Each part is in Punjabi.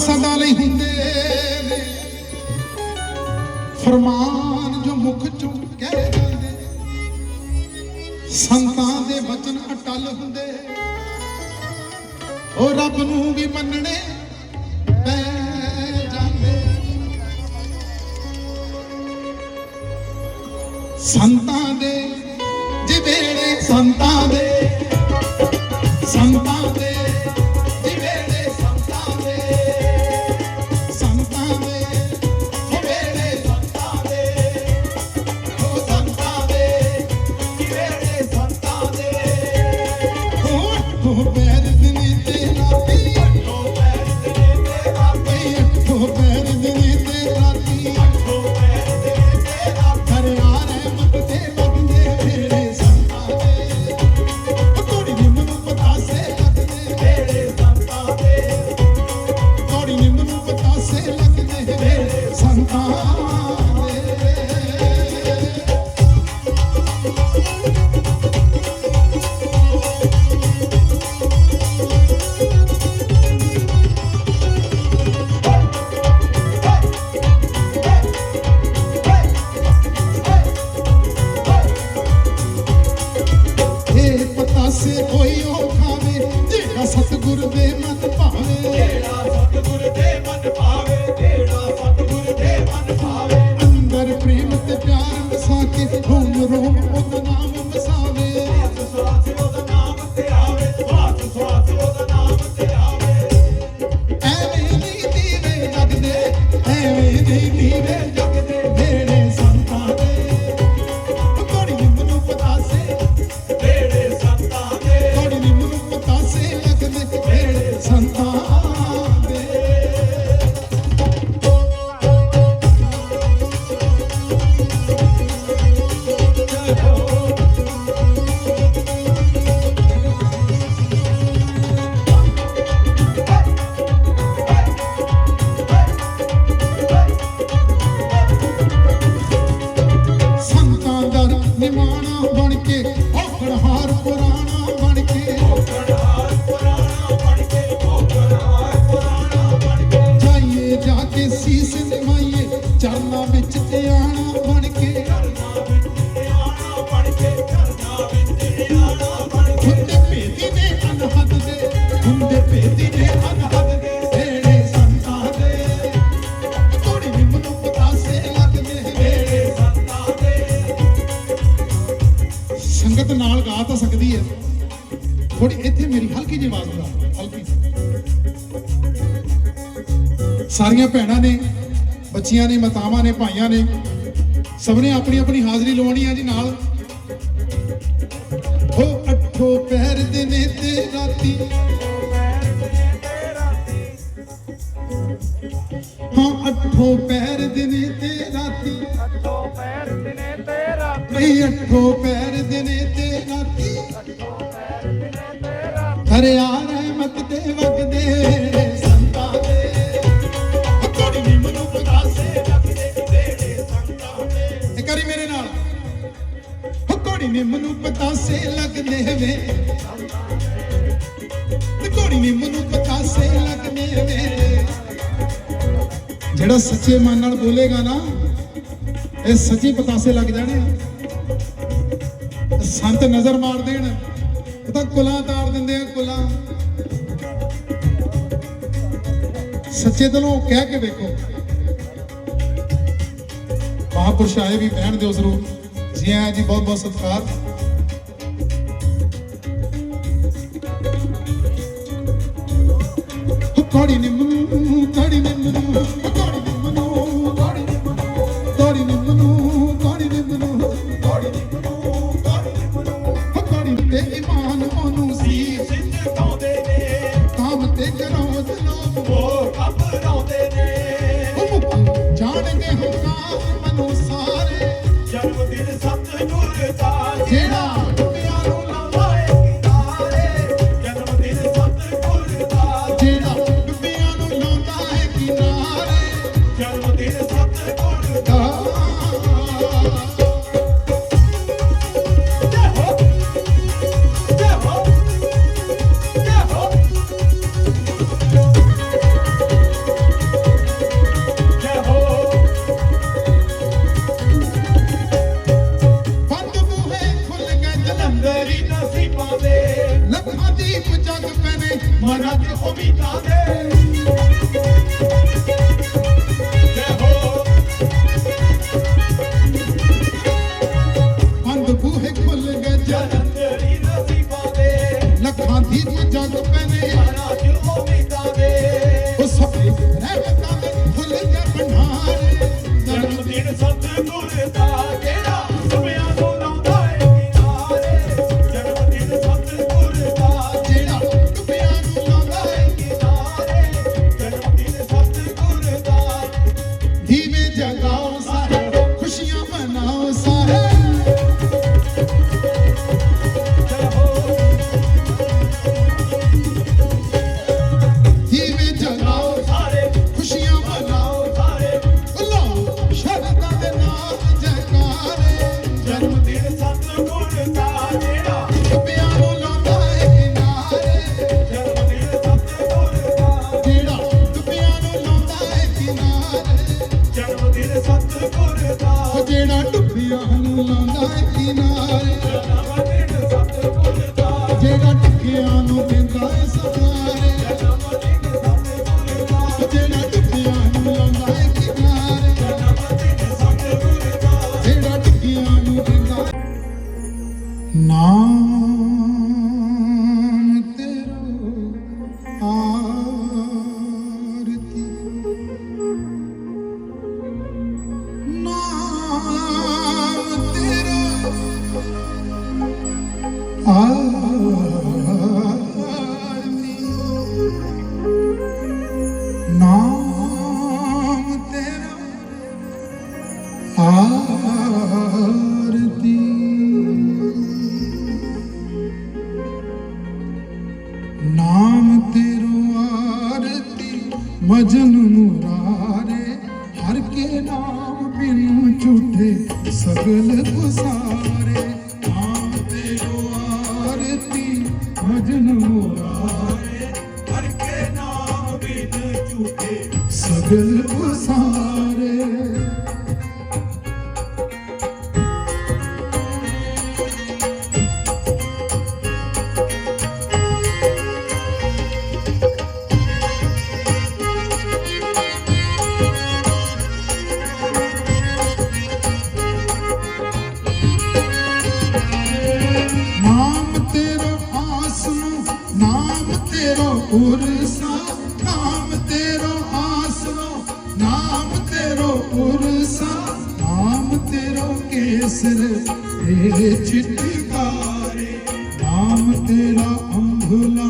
ਸਦਾ ਲਈ ਹੁੰਦੇ ਨੇ। ਫਰਮਾਨ ਜੋ ਮੁਖ ਚੁੱਕ ਕਹਿ ਜਾਂਦੇ ਸੰਤਾਂ ਦੇ ਬਚਨ ਅਟਲ ਹੁੰਦੇ ਉਹ ਰੱਬ ਨੂੰ ਵੀ ਮੰਨਣੇ ਪੈ ਜਾਂਦੇ ਸੰਤਾਂ ਦੇ ਜਿਵੇੜੇ ਸੰਤਾਂ ਦੇ ਹਲਕੀ ਸਾਰੀਆਂ ਭੈਣਾਂ ਨੇ ਬੱਚੀਆਂ ਨੇ ਮਾਤਾਵਾਂ ਨੇ ਭਾਈਆਂ ਨੇ ਸਭ ਨੇ ਆਪਣੀ ਆਪਣੀ ਹਾਜ਼ਰੀ ਲਵਾਉਣੀ ਆ ਜੀ ਨਾਲ। ਹੋ ਅੱਠੋ ਪੈਰ ਦਿਨੇ ਤੇ ਰਾਤੀ। ਹਾਂ ਅੱਠੋ ਪੈਰ ਦਿਨੇ ਤੇ ਰਾਤੀ। ਅੱਠੋ ਪੈਰ ਦਿਨੇ ਤੇ ਰਾਤ। ਅੱਠੋ ਪੈਰ ਦਿਨੇ ਤੇ ਰਾਤੀ। ਹਰਿਆ ਰਹਿਮਤ ਤੇ ਵਗਦੇ, ਸੰਤਾਂ ਦੇ। ਕੋੜੀ ਨੀ ਮਨੁ ਪਤਾ ਲੱਗਦੇ ਜਿਹੜੇ ਸੰਤਾਂ ਦੇ। ਕਰੀ ਮੇਰੇ ਨਾਲ। ਹੋ ਕੋੜੀ ਨੀ ਮਨੁ ਪਤਾ ਲੱਗਦੇ ਵੇ। ਤੇ ਕੋੜੀ ਨੀ ਮਨੁ ਪਤਾ ਲੱਗਦੇ ਵੇ। ਜਿਹੜਾ ਸੱਚੇ ਮਨ ਨਾਲ ਬੋਲੇਗਾ ਨਾ, ਇਹ ਸੱਚੀ ਪਤਾਸੇ ਲੱਗ ਜਾਣੇ ਸੰਤ ਨਜ਼ਰ ਮਾਰ ਦੇਣ। ਉਹ ਤਾਂ ਕੁਲਾਂ ਤਾਰ ਦਿੰਦੇ ਆ ਕੁਲਾਂ। ਸੱਚੇ ਦਿਲੋਂ ਕਹਿ ਕੇ ਵੇਖੋ। ਮਹਾਪੁਰਸ਼ ਆਏ ਵੀ ਬਹਿਣ ਦਿਓ ਜ਼ਰੂਰ। ਜੀ ਆਇਆਂ ਜੀ ਬਹੁਤ ਬਹੁਤ ਸਤਿਕਾਰ। ਕੋੜੀ ਨਿੰਮ, ਕੋੜੀ ਨਿੰਮੂ, ਕੋੜੀ ਜਿਹੜਾ কবিতা দে ਜਿਹੜਾ ਟੁੱਪੀਆਂ ਨੂੰ ਲਾਉਂਦਾ ਏ ਕਿਨਾਰੇ। ਜਿਹੜਾ ਟੁੱਪੀਆਂ ਨੂੰ ਆਰਤੀ। ਨਾਮ ਤੇਰੋ ਆਰਤੀ, ਮਜਨ ਮੁਰਾਰੇ, ਹਰ ਕੇ ਨਾਮ ਬਿਨ ਝੂਠੇ, ਸਗਲ ਗੁਸਾਰੇ ਨਾਮ ਤੇਰੋ ਆਰਤੀ, ਮਜਨ ਮੁਰਾਰੇ, ਹਰ ਕੇ ਨਾਮ ਬਿਨ ਝੂਠੇ, ਸਗਲ ਗੁਸਾਰੇ ਉਰਸਾ ਨਾਮ ਤੇਰੋ ਆਸਰੋ, ਨਾਮ ਤੇਰੋ ਉਰਸਾ ਨਾਮ ਤੇਰੋ ਕੇਸਰ, ਏ ਚਿਤਕਾਰੇ, ਨਾਮ ਤੇਰਾ ਅੰਭਲਾ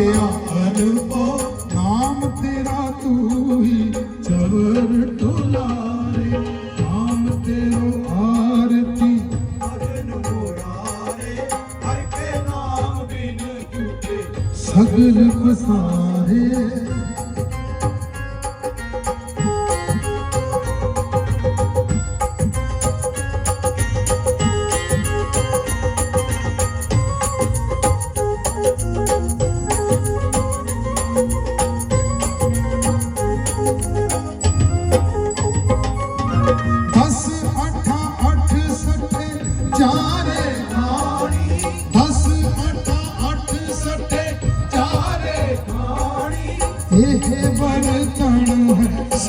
yeah.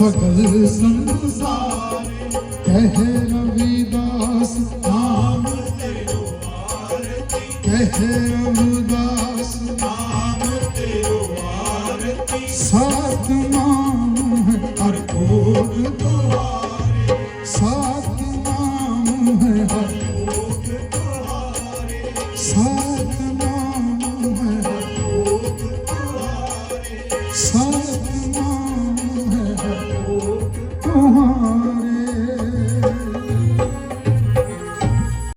ਸਗਲ ਸੰਸਾਰ ਕਹਿ ਰਵਿਦਾਸ ਨਾਮ ਤੇਰੋ ਆਰਤੀ ਕਹਿ ਰਵਿਦਾਸ